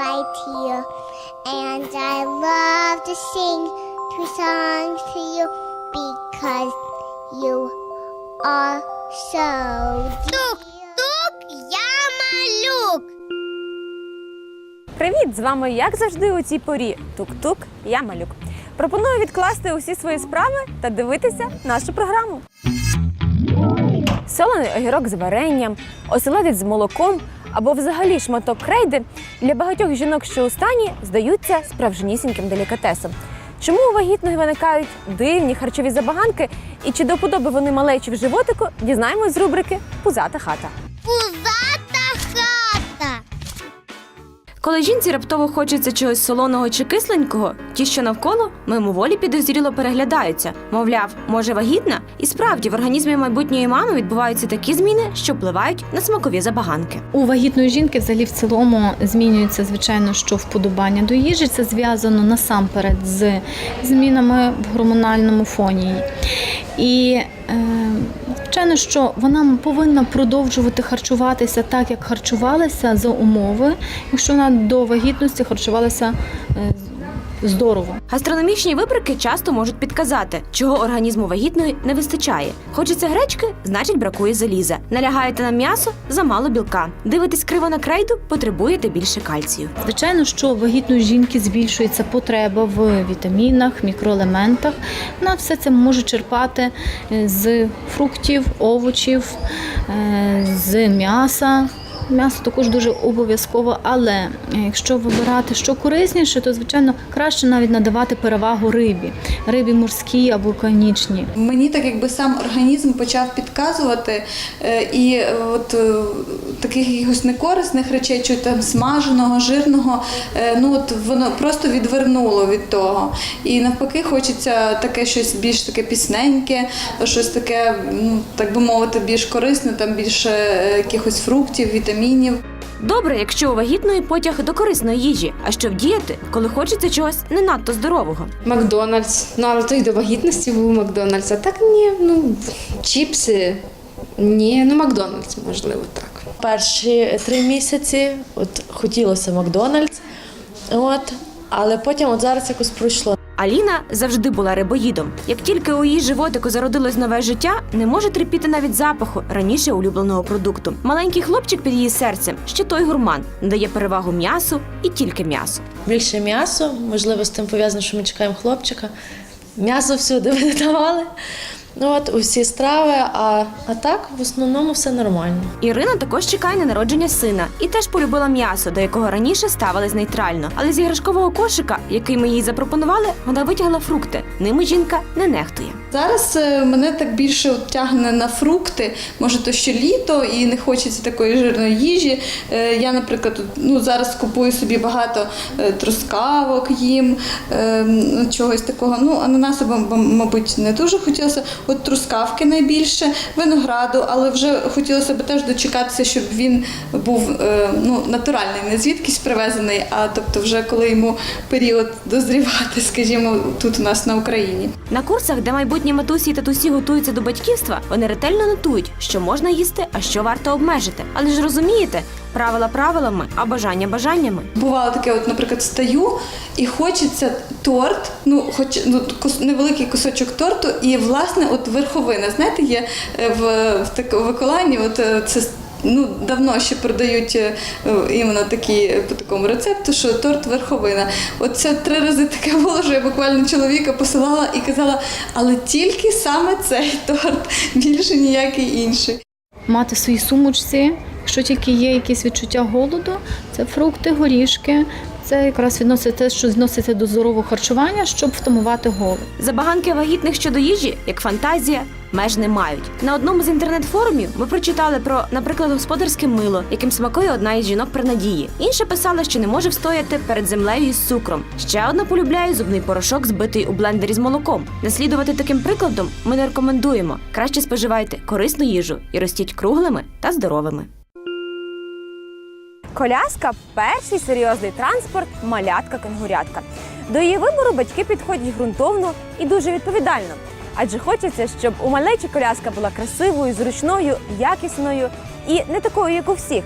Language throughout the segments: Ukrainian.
right here. And I love to sing two songs to you because you are so малюк. Привіт! З вами, як завжди, у цій порі. Тук-тук, я малюк. Пропоную відкласти усі свої справи та дивитися нашу програму. Солений огірок з варенням, оселедець з молоком або взагалі шматок крейди для багатьох жінок, що у стані, здаються справжнісіньким делікатесом. Чому у вагітних виникають дивні харчові забаганки і чи до подоби вони малечі в животику, дізнаємось з рубрики Пузата хата. Пузата Коли жінці раптово хочеться чогось солоного чи кисленького, ті, що навколо, мимоволі підозріло переглядаються. Мовляв, може вагітна? І справді в організмі майбутньої мами відбуваються такі зміни, що впливають на смакові забаганки. У вагітної жінки взагалі в цілому змінюється, звичайно, що вподобання до їжі. Це зв'язано насамперед з змінами в гормональному фоні. І е, звичайно, що вона повинна продовжувати харчуватися так, як харчувалася за умови, якщо вона до вагітності харчувалася е, здорово. Гастрономічні вибрики часто можуть підказати, чого організму вагітної не вистачає. Хочеться гречки, значить бракує заліза. Налягаєте на м'ясо замало білка. Дивитесь криво на крейду, потребуєте більше кальцію. Звичайно, що вагітної жінки збільшується потреба в вітамінах, мікроелементах. Вона все це може черпати е, з фруктів, овочів, е, з м'яса. М'ясо також дуже обов'язково, але е, якщо вибирати що корисніше, то звичайно краще навіть надавати перевагу рибі, рибі морській або конічній. Мені так якби сам організм почав підказувати, е, і е, от таких якихось некорисних речей, чи там смаженого, жирного, ну от воно просто відвернуло від того. І навпаки, хочеться таке щось більш таке пісненьке, щось таке, ну так би мовити, більш корисне, там більше якихось фруктів, вітамінів. Добре, якщо у вагітної потяг до корисної їжі, а що вдіяти, коли хочеться чогось не надто здорового. Макдональдс. Ну, але то й до вагітності був Макдональдс. А так ні, ну, чіпси. Ні, ну Макдональдс, можливо, так. перші три місяці от хотілося Макдональдс, от, але потім от зараз якось пройшло. Аліна завжди була рибоїдом. Як тільки у її животику зародилось нове життя, не може терпіти навіть запаху раніше улюбленого продукту. Маленький хлопчик під її серцем ще той гурман, надає перевагу м'ясу і тільки м'ясу. Більше м'ясо, можливо, з тим пов'язано, що ми чекаємо хлопчика. М'ясо всюди ви не давали. Ну от усі страви, а, а так в основному все нормально. Ірина також чекає на народження сина і теж полюбила м'ясо, до якого раніше ставились нейтрально. Але з іграшкового кошика, який ми їй запропонували, вона витягла фрукти. Ними жінка не нехтує. Зараз е, мене так більше тягне на фрукти. Може, то ще літо і не хочеться такої жирної їжі. Е, Я, наприклад, ну, зараз купую собі багато е, трускавок їм, е, чогось такого. Ну, б- мабуть, не дуже хотілося. От трускавки найбільше, винограду, але вже хотілося б теж дочекатися, щоб він був е, ну, натуральний, не звідкись привезений, а тобто, вже коли йому період дозрівати, скажімо, тут у нас на Україні. На курсах, де майбутні матусі і татусі готуються до батьківства, вони ретельно нотують, що можна їсти, а що варто обмежити. Але ж розумієте, правила правилами, а бажання бажаннями. Бувало таке, от, наприклад, стаю і хочеться торт, ну, хоч ну, кус- невеликий кусочок торту, і власне от верховина. Знаєте, є е, в, в, так, в от е, це. Ну, давно ще продають е, іменно такі по такому рецепту, що торт верховина. От це три рази таке було, що я буквально чоловіка посилала і казала, але тільки саме цей торт, більше ніякий інший. мати в своїй сумочці, якщо тільки є якісь відчуття голоду, це фрукти, горішки. Це якраз відносить те, що відноситься до здорового харчування, щоб втамувати голод. Забаганки вагітних щодо їжі, як фантазія, меж не мають. На одному з інтернет-форумів ми прочитали про, наприклад, господарське мило, яким смакує одна із жінок при надії. Інша писала, що не може встояти перед землею із цукром. Ще одна полюбляє зубний порошок, збитий у блендері з молоком. Наслідувати таким прикладом ми не рекомендуємо. Краще споживайте корисну їжу і ростіть круглими та здоровими. Коляска перший серйозний транспорт малятка кенгурятка. До її вибору батьки підходять ґрунтовно і дуже відповідально. Адже хочеться, щоб у малечі коляска була красивою, зручною, якісною і не такою, як у всіх.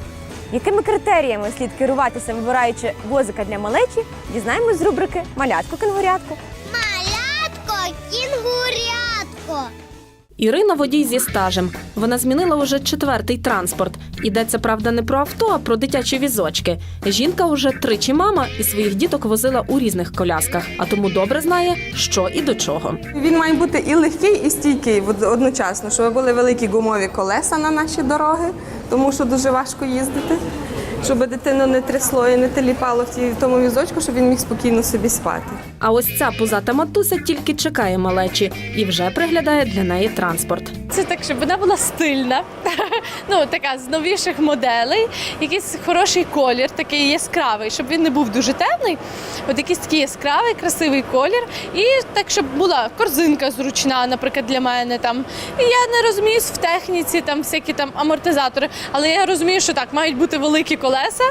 Якими критеріями слід керуватися, вибираючи возика для малечі, дізнаємось з рубрики Малятко кенгурятко. Малятко, кінгурятко. Ірина водій зі стажем. Вона змінила уже четвертий транспорт. Йдеться, правда, не про авто, а про дитячі візочки. Жінка уже тричі мама і своїх діток возила у різних колясках, а тому добре знає, що і до чого. Він має бути і легкий, і стійкий од- одночасно, щоб були великі гумові колеса на наші дороги, тому що дуже важко їздити. Щоб дитину не трясло і не теліпало в тому візочку, щоб він міг спокійно собі спати. А ось ця пузата матуся тільки чекає малечі і вже приглядає для неї транспорт. Це так, щоб вона була стильна, ну така з новіших моделей, якийсь хороший колір, такий яскравий, щоб він не був дуже темний. От якийсь такий яскравий, красивий колір. І так, щоб була корзинка зручна, наприклад, для мене там. І я не розуміюсь в техніці, там всякі там амортизатори, але я розумію, що так, мають бути великі колеса.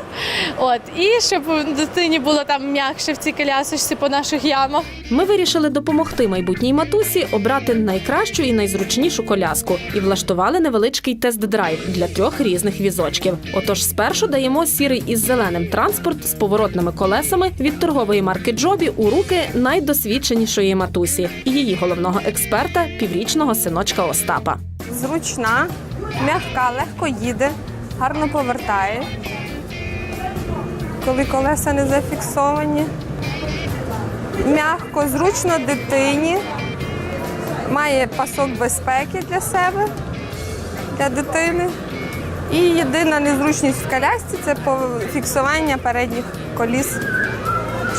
От, і щоб дитині було там м'якше в цій колясочці по наших ямах. Ми вирішили допомогти майбутній матусі обрати найкращу і найзручнішу коляску і влаштували невеличкий тест-драйв для трьох різних візочків. Отож, спершу даємо сірий із зеленим транспорт з поворотними колесами від торгової марки Джобі у руки найдосвідченішої матусі і її головного експерта, піврічного синочка Остапа. Зручна, м'яка, легко їде, гарно повертає. Коли колеса не зафіксовані. М'ягко, зручно дитині. Має пасок безпеки для себе, для дитини. І єдина незручність в колясці це фіксування передніх коліс,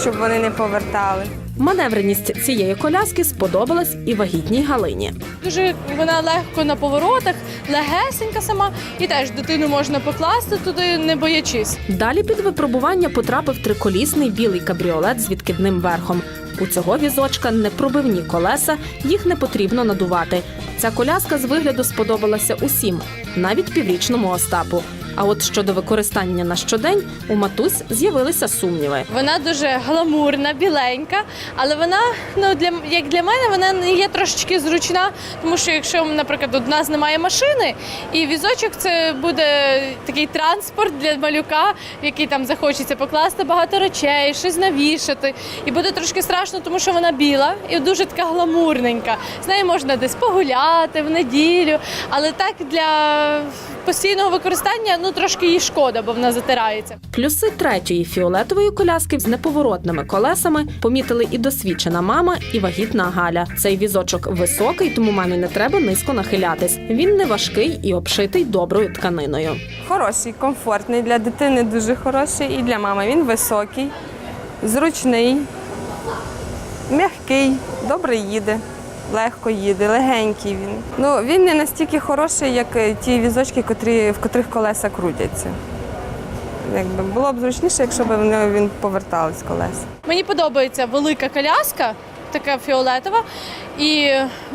щоб вони не повертали. Маневреність цієї коляски сподобалась і вагітній Галині. Дуже вона легко на поворотах, легесенька сама, і теж дитину можна покласти туди, не боячись. Далі під випробування потрапив триколісний білий кабріолет з відкидним верхом. У цього візочка непробивні колеса, їх не потрібно надувати. Ця коляска з вигляду сподобалася усім, навіть піврічному Остапу. А от щодо використання на щодень у матусь з'явилися сумніви. Вона дуже гламурна, біленька, але вона, ну для як для мене, вона не є трошечки зручна, тому що якщо, наприклад, у нас немає машини, і візочок це буде такий транспорт для малюка, який там захочеться покласти багато речей, щось навішати. І буде трошки страшно, тому що вона біла і дуже така гламурненька. З нею можна десь погуляти в неділю, але так для постійного використання ну трошки їй шкода, бо вона затирається. Плюси третьої фіолетової коляски з неповоротними колесами помітили і досвідчена мама, і вагітна Галя. Цей візочок високий, тому мамі не треба низько нахилятись. Він не важкий і обшитий доброю тканиною. Хороший, комфортний для дитини дуже хороший і для мами. Він високий, зручний, м'який, добре їде, легко їде, легенький він. Ну, він не настільки хороший, як е, ті візочки, котрі, в котрих колеса крутяться. Якби було б зручніше, якщо б він повертались колеса. Мені подобається велика коляска, така фіолетова, і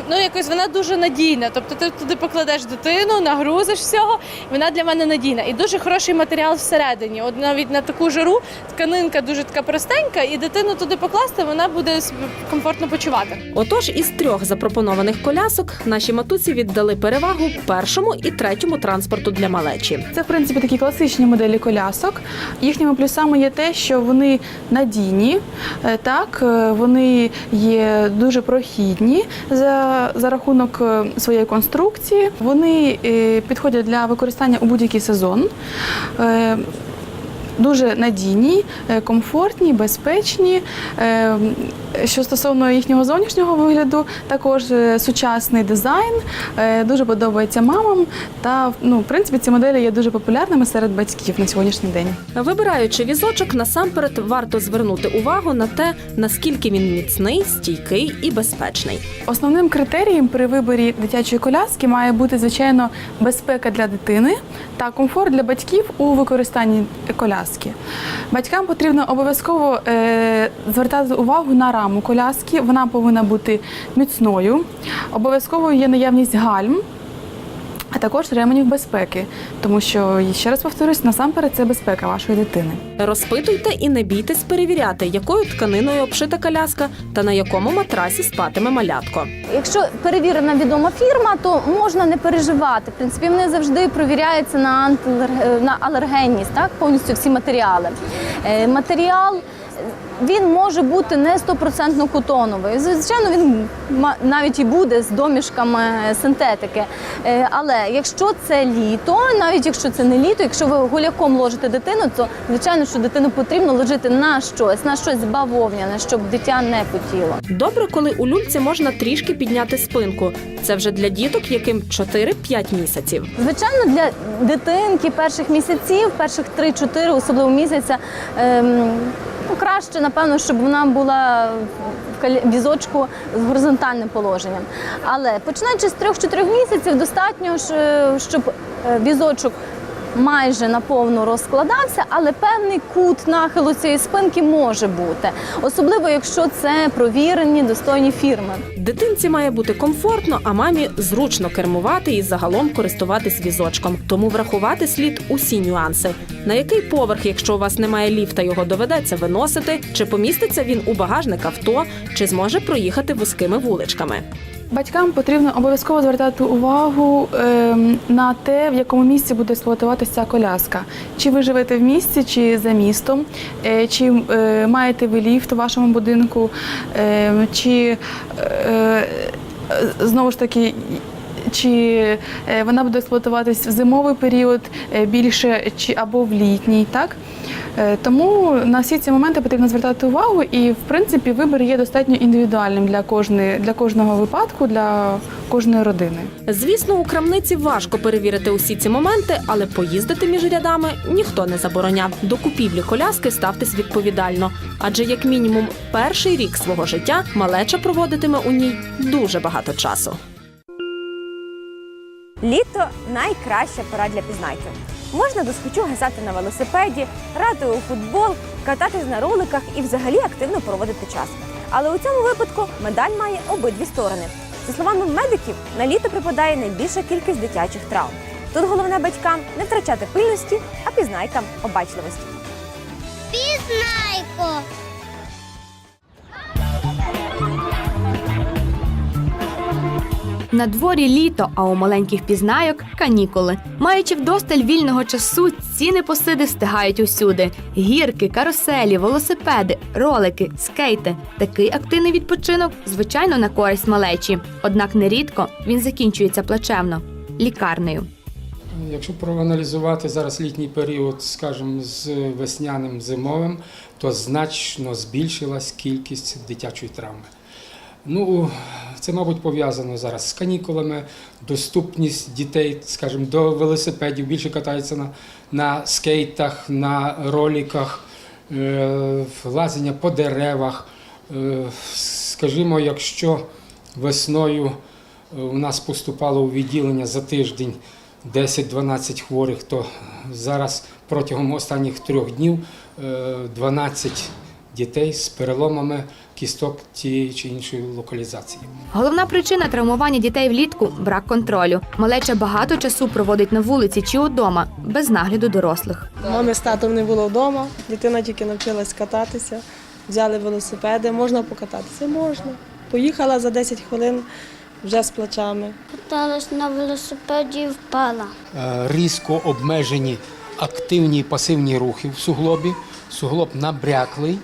ну якось вона дуже надійна. Тобто ти туди покладеш дитину, нагрузиш всього, і вона для мене надійна. І дуже хороший матеріал всередині. От навіть на таку жару тканинка дуже така простенька, і дитину туди покласти, вона буде комфортно почувати. Отож, із трьох запропонованих колясок наші матусі віддали перевагу першому і третьому транспорту для малечі. Це в принципі такі класичні моделі колясок. Їхніми плюсами є те, що вони надійні, е, так е, вони є дуже прохідні за, за рахунок е, своєї конструкції. Вони е, підходять для використання у будь-який сезон. Дуже надійні, е, комфортні, безпечні. Е, Що стосовно їхнього зовнішнього вигляду, також е, сучасний дизайн дуже подобається мамам. Та ну, в принципі, ці моделі є дуже популярними серед батьків на сьогоднішній день. Вибираючи візочок, насамперед варто звернути увагу на те, наскільки він міцний, стійкий і безпечний. Основним критерієм при виборі дитячої коляски має бути, звичайно, безпека для дитини та комфорт для батьків у використанні коляски. Батькам потрібно обов'язково е, звертати увагу на раму коляски. Вона повинна бути міцною. Обов'язково є наявність гальм. А також ременів безпеки, тому що ще раз повторюсь, насамперед це безпека вашої дитини. Розпитуйте і не бійтесь перевіряти, якою тканиною обшита коляска та на якому матрасі спатиме малятко. Якщо перевірена відома фірма, то можна не переживати. В принципі, вони завжди провіряються на, антилер- на алергенність, так повністю всі матеріали. Е, Матеріал. Він може бути не стопроцентно котоновий. Звичайно, він навіть і буде з домішками синтетики. Е, Але якщо це літо, навіть якщо це не літо, якщо ви гуляком ложите дитину, то звичайно, що дитину потрібно ложити на щось, на щось бавовняне, щоб дитя не потіло. Добре, коли у люльці можна трішки підняти спинку. Це вже для діток, яким 4-5 місяців. Звичайно, для дитинки перших місяців, перших 3-4, особливо місяця, ем, краще, напевно, щоб вона була в візочку з горизонтальним положенням. Але починаючи з 3-4 місяців, достатньо, щоб е, візочок майже наповну розкладався, але певний кут нахилу цієї спинки може бути, особливо якщо це провірені достойні фірми. Дитинці має бути комфортно, а мамі зручно кермувати і загалом користуватись візочком. Тому врахувати слід усі нюанси. На який поверх, якщо у вас немає ліфта, його доведеться виносити, чи поміститься він у багажник авто, чи зможе проїхати вузькими вуличками. Батькам потрібно обов'язково звертати увагу ем, на те, в якому місці буде експлуатуватися ця коляска. Чи ви живете в місті, чи за містом, е, чи е, маєте ви ліфт у вашому будинку, е, чи е, знову ж таки. Чи вона буде експлуатуватись в зимовий період більше чи або в літній, так? Е, Тому на всі ці моменти потрібно звертати увагу, і в принципі вибір є достатньо індивідуальним для кожної для кожного випадку, для кожної родини. Звісно, у крамниці важко перевірити усі ці моменти, але поїздити між рядами ніхто не забороняв. До купівлі коляски ставтесь відповідально, адже як мінімум перший рік свого життя малеча проводитиме у ній дуже багато часу. Літо найкраща пора для пізнайків. Можна досхочу гасати на велосипеді, грати у футбол, кататись на роликах і взагалі активно проводити час. Але у цьому випадку медаль має обидві сторони. За словами медиків, на літо припадає найбільша кількість дитячих травм. Тут головне батькам не втрачати пильності, а пізнайкам обачливості. Пізнайко. На дворі літо, а у маленьких пізнайок канікули. Маючи вдосталь вільного часу, ці непосиди встигають усюди: гірки, каруселі, велосипеди, ролики, скейти. Такий активний відпочинок, звичайно, на користь малечі. Однак нерідко він закінчується плачевно лікарнею. Якщо проаналізувати зараз літній період, скажімо, з весняним зимовим, то значно збільшилась кількість дитячої травми. Ну, це, мабуть, пов'язано зараз з канікулами, доступність дітей, скажімо, до велосипедів, більше катаються на, на скейтах, на роліках, е, лазення по деревах. Е, скажімо, якщо весною е, у нас поступало у відділення за тиждень 10-12 хворих, то зараз протягом останніх трьох днів е, 12 дітей з переломами кісток тієї чи іншої локалізації. Головна причина травмування дітей влітку брак контролю. Малеча багато часу проводить на вулиці чи удома, без нагляду дорослих. Мами з татом не було вдома, дитина тільки навчилась кататися, взяли велосипеди, можна покататися, можна. Поїхала за 10 хвилин вже з плачами. Каталась на велосипеді і впала. Е, Різко обмежені активні і пасивні рухи в суглобі. Суглоб набряклий.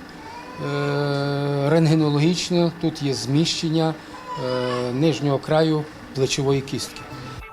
Е, Рентгенологічно тут є зміщення е, нижнього краю плечової кістки.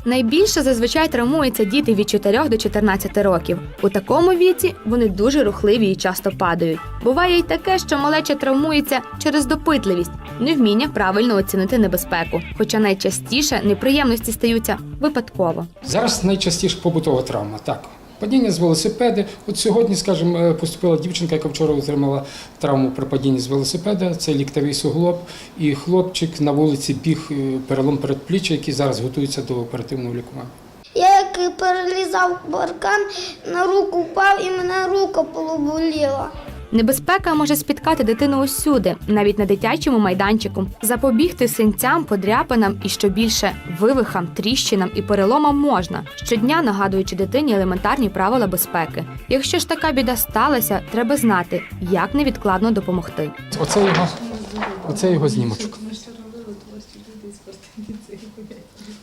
Найбільше зазвичай травмуються діти від 4 до 14 років. У такому віці вони дуже рухливі і часто падають. Буває й таке, що малеча травмується через допитливість, невміння правильно оцінити небезпеку. Хоча найчастіше неприємності стаються випадково. Зараз найчастіше побутова травма. Так, падіння з велосипеда. От сьогодні, скажімо, е, поступила дівчинка, яка вчора отримала травму при падінні з велосипеда. Це ліктовий суглоб. І хлопчик на вулиці біг е, перелом передпліччя, який зараз готується до оперативного лікування. Я як перелізав баркан, на руку впав і мене рука полуболіла. Небезпека може спіткати дитину усюди, навіть на дитячому майданчику. Запобігти синцям, подряпинам і що більше вивихам, тріщинам і переломам можна, щодня нагадуючи дитині елементарні правила безпеки. Якщо ж така біда сталася, треба знати, як невідкладно допомогти. Оце його, оце його знімочок.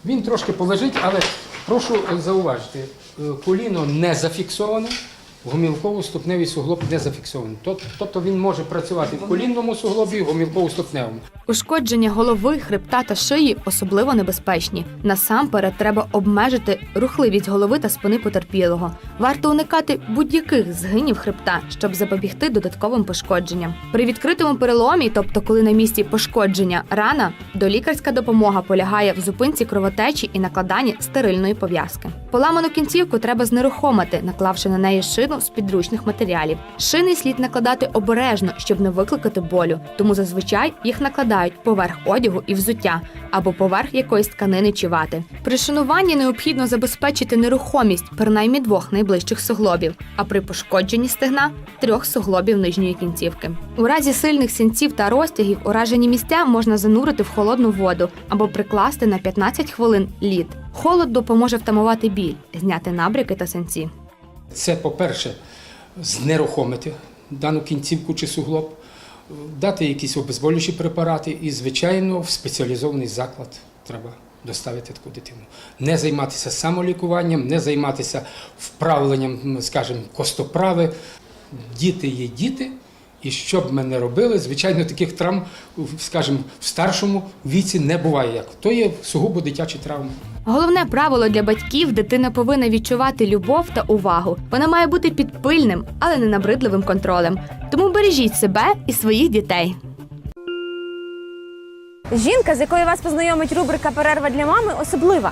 Він трошки полежить, але прошу зауважити, е, коліно не зафіксоване, гомілково-ступневий суглоб не зафіксований. Тобто він може працювати в колінному суглобі гомілково-ступневому. Ушкодження голови, хребта та шиї особливо небезпечні. Насамперед треба обмежити рухливість голови та спини потерпілого. Варто уникати будь-яких згинів хребта, щоб запобігти додатковим пошкодженням. При відкритому переломі, тобто коли на місці пошкодження рана, долікарська допомога полягає в зупинці кровотечі і накладанні стерильної пов'язки. Поламану кінцівку треба знерухомити, наклавши на неї шину з підручних матеріалів. Шини слід накладати обережно, щоб не викликати болю, тому зазвичай їх накладають поверх одягу і взуття або поверх якоїсь тканини чи вати. При шинуванні необхідно забезпечити нерухомість принаймні двох найближчих суглобів, а при пошкодженні стегна трьох суглобів нижньої кінцівки. У разі сильних синців та розтягів уражені місця можна занурити в холодну воду або прикласти на 15 хвилин лід. Холод допоможе втамувати біль, зняти набряки та синці. Це, по-перше, знерухомити дану кінцівку чи суглоб, дати якісь обезболюючі препарати і, звичайно, в спеціалізований заклад треба доставити таку дитину. Не займатися самолікуванням, не займатися вправленням, скажімо, костоправи. Діти є діти, і що б ми не робили, звичайно, таких травм, скажімо, в старшому віці не буває. Як то є сугубо дитячі травми. Головне правило для батьків дитина повинна відчувати любов та увагу. Вона має бути під пильним, але не набридливим контролем. Тому бережіть себе і своїх дітей. Жінка, з якою вас познайомить рубрика Перерва для мами, особлива.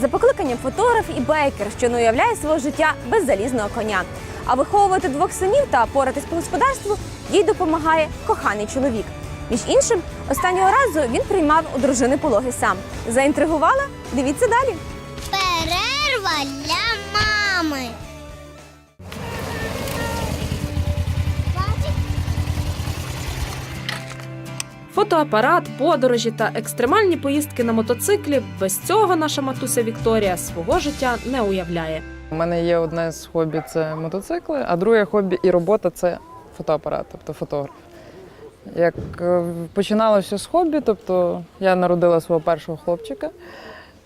За покликанням фотограф і бейкер, що не уявляє свого життя без залізного коня. А виховувати двох синів та поратись по господарству їй допомагає коханий чоловік. Між іншим, останнього разу він приймав у дружини пологи сам. Заінтригувала? Дивіться далі. Перерва для мами. Фотоапарат, подорожі та екстремальні поїздки на мотоциклі. Без цього наша матуся Вікторія свого життя не уявляє. У мене є одне з хобі це мотоцикли, а друге хобі і робота це фотоапарат, тобто фотограф. Як е, починало все з хобі, тобто я народила свого першого хлопчика,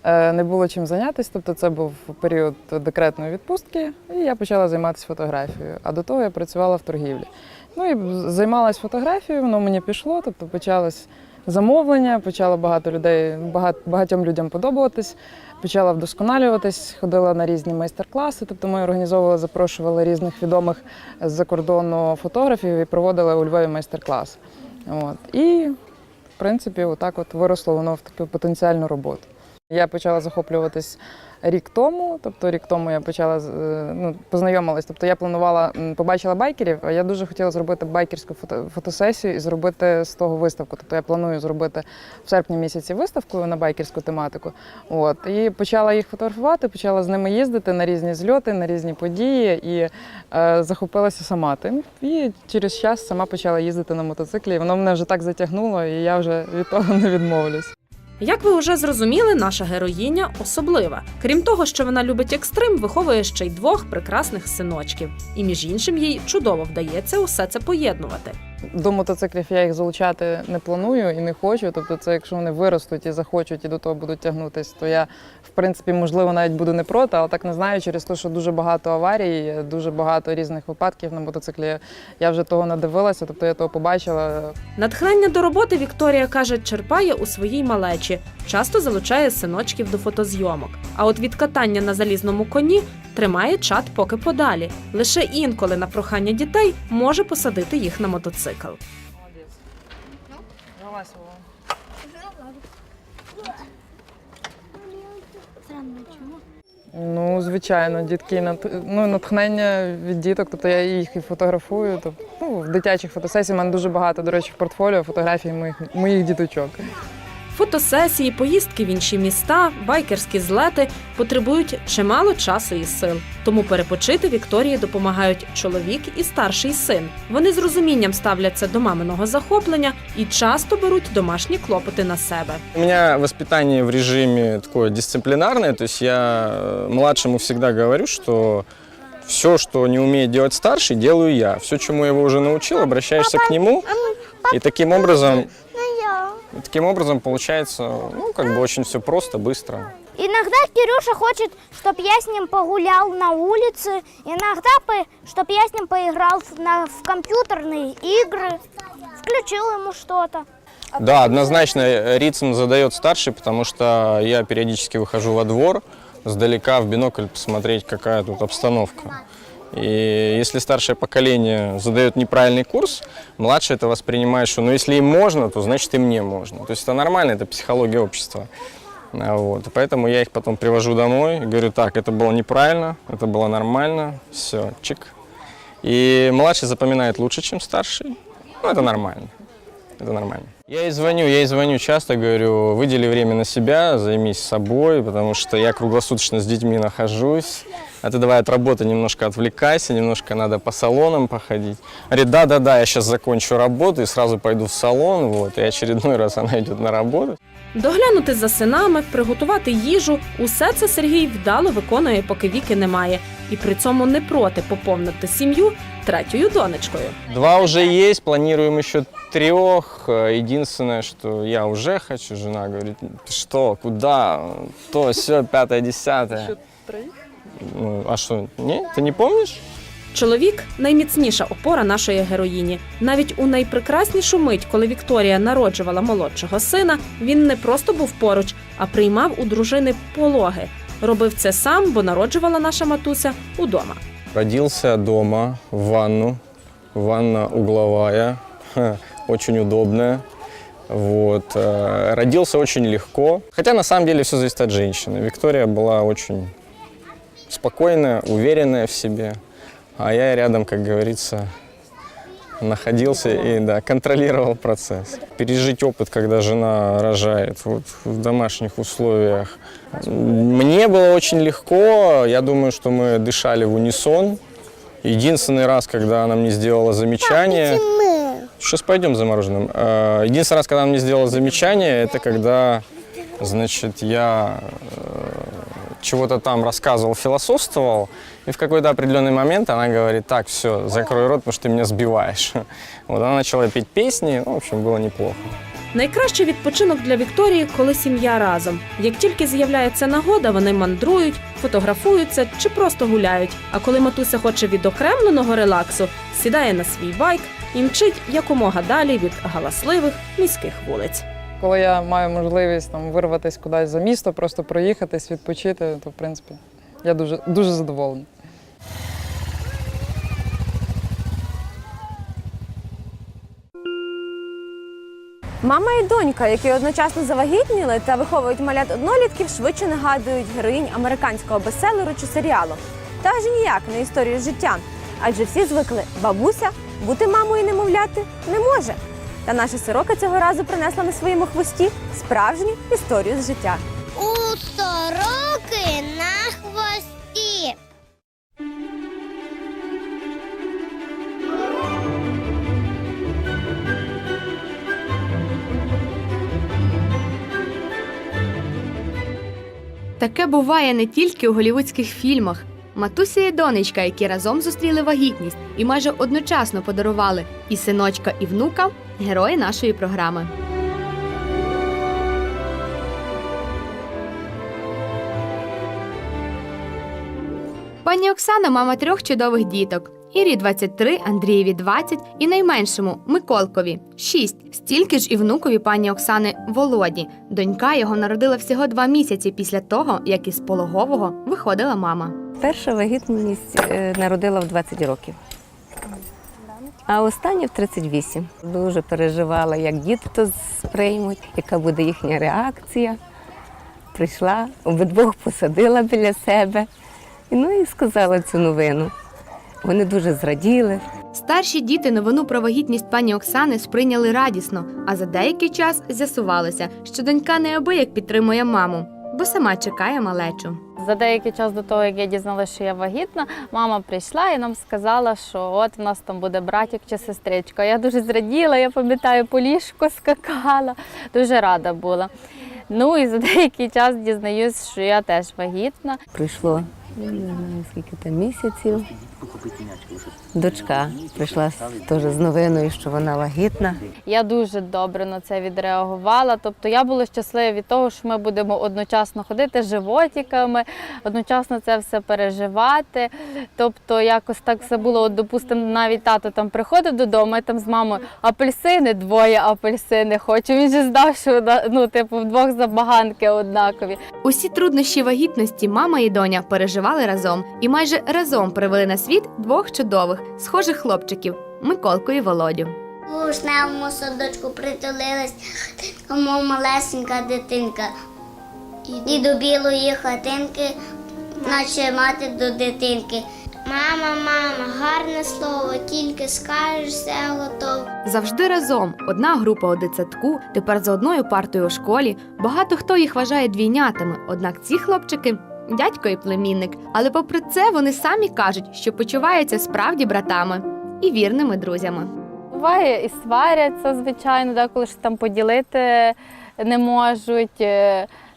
е, не було чим зайнятися, тобто це був період декретної відпустки, і я почала займатися фотографією. А до того я працювала в торгівлі. Ну і займалась фотографією, воно мені пішло, тобто почалось замовлення, почало багато людей, багат, багатьом людям подобатись. Почала вдосконалюватись, ходила на різні майстер-класи. Тобто ми організовували, запрошували різних відомих з-за кордону фотографів і проводили у Львові майстер-клас. От. І, в принципі, отак от виросло воно в таку потенціальну роботу. Я почала захоплюватись рік тому, тобто рік тому я почала е, ну, познайомилась. Тобто я планувала, побачила байкерів, а я дуже хотіла зробити байкерську фото, фотосесію і зробити з того виставку. Тобто я планую зробити в серпні місяці виставку на байкерську тематику. От і почала їх фотографувати, почала з ними їздити на різні зльоти, на різні події і е, захопилася сама тим. І через час сама почала їздити на мотоциклі. І воно мене вже так затягнуло, і я вже від того не відмовлюсь. Як ви вже зрозуміли, наша героїня особлива. Крім того, що вона любить екстрим, виховує ще й двох прекрасних синочків. І між іншим їй чудово вдається усе це поєднувати. До мотоциклів я їх залучати не планую і не хочу. Тобто, це якщо вони виростуть і захочуть і до того будуть тягнутися, то я в принципі можливо навіть буду не проти, але так не знаю через те, що дуже багато аварій, дуже багато різних випадків на мотоциклі. Я вже того надивилася, тобто я того побачила. Натхнення до роботи Вікторія каже, черпає у своїй малечі, часто залучає синочків до фотозйомок. А от від катання на залізному коні тримає чат поки подалі. Лише інколи на прохання дітей може посадити їх на мотоцикл. Ну, звичайно, дітки ну, натхнення від діток, тобто я їх і фотографую. Тобто, ну, в дитячих фотосесіях у мене дуже багато, до речі, в портфоліо фотографій моїх, моїх діточок. Фотосесії, поїздки в інші міста, байкерські злети потребують чимало часу і сил. Тому перепочити Вікторії допомагають чоловік і старший син. Вони з розумінням ставляться до маминого захоплення і часто беруть домашні клопоти на себе. У меня воспитание в режиме такое дисциплинарное, то есть я э, младшему всегда говорю, что все, что не умеет делать старший, делаю я. Все, чему я его уже научил, обращаешься к нему, и таким образом, и таким образом получается, ну, как бы очень все просто, быстро. Иногда Кирюша хочет, чтобы я с ним погулял на улице, иногда, чтобы я с ним поиграл в, на, в компьютерные игры, включил ему что-то. Да, однозначно э, ритм задает старший, потому что я периодически выхожу во двор, сдалека в бинокль посмотреть, какая тут обстановка. И если старшее поколение задает неправильный курс, младший это воспринимает, что ну если им можно, то значит и мне можно. То есть это нормально, это психология общества. А Вот. Поэтому я их потом привожу домой и говорю, так, это было неправильно, это было нормально, все, чик. И младший запоминает лучше, чем старший. Ну, это нормально. Это нормально. Я ей звоню, я ей звоню часто, говорю, выдели время на себя, займись собой, потому что я круглосуточно с детьми нахожусь. А ты давай от работы немножко отвлекайся, немножко надо по салонам походить. Говорит, да-да-да, я сейчас закончу работу и сразу пойду в салон, вот, и очередной раз она идет на работу. Доглянути за синами, приготувати їжу усе це Сергій вдало виконує, поки віки немає, і при цьому не проти поповнити сім'ю третьою донечкою. Два уже есть, планируем еще трех. Э, Единственное, что я уже хочу, жена говорит, «Ты что, куда, то, все, пятое, десятое. Ну, а что, не, ты не помнишь? Чоловік найміцніша опора нашої героїні. Навіть у найпрекраснішу мить, коли Вікторія народжувала молодшого сина, він не просто був поруч, а приймав у дружини пологи. Робив це сам, бо народжувала наша матуся удома. Родился дома, в ванну. Ванна угловая, ха, очень удобная. Вот. э, Родился очень легко. Хотя на самом деле все зависит от женщины. Виктория была очень спокойная, уверенная в себе. А я рядом, как говорится, находился и да, контролировал процесс. Пережить опыт, когда жена рожает вот, в домашних условиях. Мне было очень легко. Я думаю, что мы дышали в унисон. Единственный раз, когда она мне сделала замечание... Сейчас пойдем за мороженым. Э, Единственный раз, когда она мне сделала замечание, это когда, значит, я э, чего-то там рассказывал, философствовал, и в какой-то определенный момент она говорит, так, все, закрой рот, потому что ты меня сбиваешь. Вот она начала петь песни, ну, в общем, было неплохо. Найкращий відпочинок для Вікторії, коли сім'я разом. Як тільки з'являється нагода, вони мандрують, фотографуються чи просто гуляють. А коли матуся хоче відокремленого релаксу, сідає на свій байк і мчить якомога далі від галасливих міських вулиць. Коли я маю можливість там вирватися кудись за місто, просто проїхатись, відпочити, то в принципі я дуже дуже задоволена. Мама і донька, які одночасно завагітніли та виховують малят однолітків, швидше нагадують героїнь американського бестселеру чи серіалу. Та аж ніяк не історію життя. Адже всі звикли бабуся бути мамою немовляти не може. Та наша сорока цього разу принесла на своєму хвості справжню історію з життя. У сороки Таке буває не тільки у голівудських фільмах. Матуся і донечка, які разом зустріли вагітність і майже одночасно подарували і синочка, і внука герої нашої програми. Пані Оксана мама трьох чудових діток. Ірі 23, Андрієві 20 і найменшому Миколкові 6. Стільки ж і внукові пані Оксани Володі. Донька його народила всього два місяці після того, як із пологового виходила мама. Перша вагітність е, народила в 20 років, а остання в 38. Дуже переживала, як діти то сприймуть, яка буде їхня реакція. Прийшла, обидвох посадила біля себе. Ну і сказала цю новину. Вони дуже зраділи. Старші діти новину про вагітність пані Оксани сприйняли радісно, а за деякий час з'ясувалося, що донька неабияк підтримує маму, бо сама чекає малечу. За деякий час до того, як я дізналася, що я вагітна, мама прийшла і нам сказала, що от в нас там буде братик чи сестричка. Я дуже зраділа, я пам'ятаю, по ліжку скакала, дуже рада була. Ну і за деякий час дізнаюсь, що я теж вагітна. Знаю, скільки там місяців. Дочка прийшла теж з новиною, що вона вагітна. Я дуже добре на це відреагувала. Тобто я була щаслива від того, що ми будемо одночасно ходити животиками, одночасно це все переживати. Тобто, якось так все було. От, допустимо, навіть тато там приходив додому, я там з мамою апельсини, двоє апельсини хочу. Він же здав, що ну, типу, вдвох забаганки однакові. Усі труднощі вагітності мама і доня переживали разом і майже разом привели на світ двох чудових, схожих хлопчиків Миколку і Володю. У вишневому садочку притулилась кому малесенька дитинка. І до білої хатинки, наче мати до дитинки. Мама, мама, гарне слово, тільки скажеш, все готово. Завжди разом одна група у дитсадку, тепер за одною партою у школі. Багато хто їх вважає двійнятами, однак ці хлопчики дядько і племінник. Але попри це вони самі кажуть, що почуваються справді братами і вірними друзями. Буває і сваряться, звичайно, деколи ж там поділити не можуть.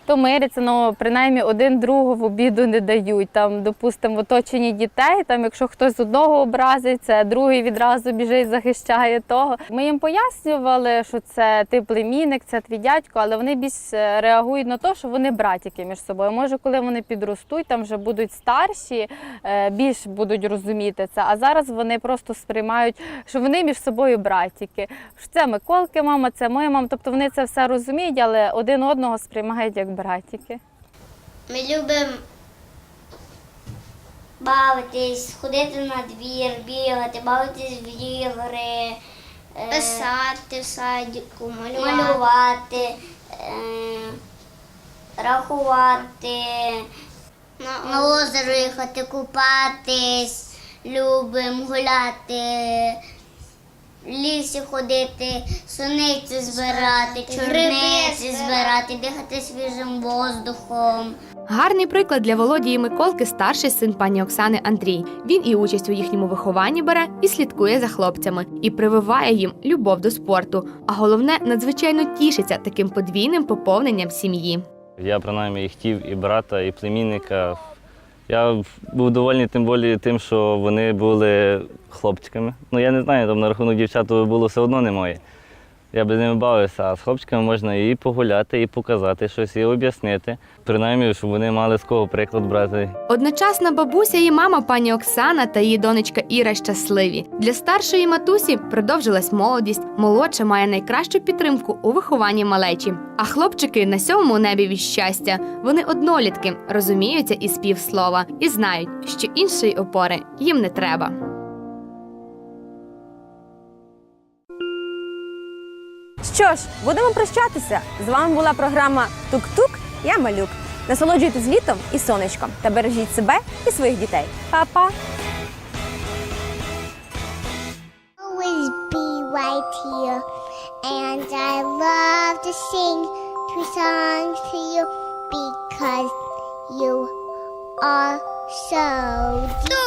То миряться, ну принаймні один другого в обіду не дають. Там, допустимо, в оточенні дітей, там, якщо хтось з одного образиться, другий відразу біжить, захищає того. Ми їм пояснювали, що це ти племінник, це твій дядько, але вони більш е, реагують на те, що вони братики між собою. Може, коли вони підростуть, там вже будуть старші, е, більш будуть розуміти це. А зараз вони просто сприймають, що вони між собою братики. Що це Миколки, мама, це моя мама. Тобто вони це все розуміють, але один одного сприймають як братики. Ми любимо бавитись, ходити на двір, бігати, бавитись в ігри, писати в садіку, малювати, е, рахувати, на озеро їхати, купатись, любимо гуляти, лісі ходити, суниці збирати, чорниці збирати, дихати свіжим воздухом. Гарний приклад для Володі і Миколки старший син пані Оксани Андрій. Він і участь у їхньому вихованні бере і слідкує за хлопцями, і прививає їм любов до спорту. А головне, надзвичайно тішиться таким подвійним поповненням сім'ї. Я принаймні і хотів і брата, і племінника. Я був довольний тим більше тим, що вони були хлопчиками. Ну я не знаю, там на рахунок дівчат було все одно немає. Я би з ними бавився, а з хлопчиками можна і погуляти, і показати щось, і об'яснити. Принаймні, щоб вони мали з кого приклад брати. Одночасна бабуся і мама пані Оксана та її донечка Іра щасливі. Для старшої матусі продовжилась молодість. Молодша має найкращу підтримку у вихованні малечі. А хлопчики на сьомому небі від щастя. Вони однолітки, розуміються із півслова і знають, що іншої опори їм не треба. Що ж, будемо прощатися. З вами була програма Тук-Тук. Я малюк. Насолоджуйтесь літом і сонечком та бережіть себе і своїх дітей. Па-па! always be right here. And I love to sing two songs to you because you are so dear.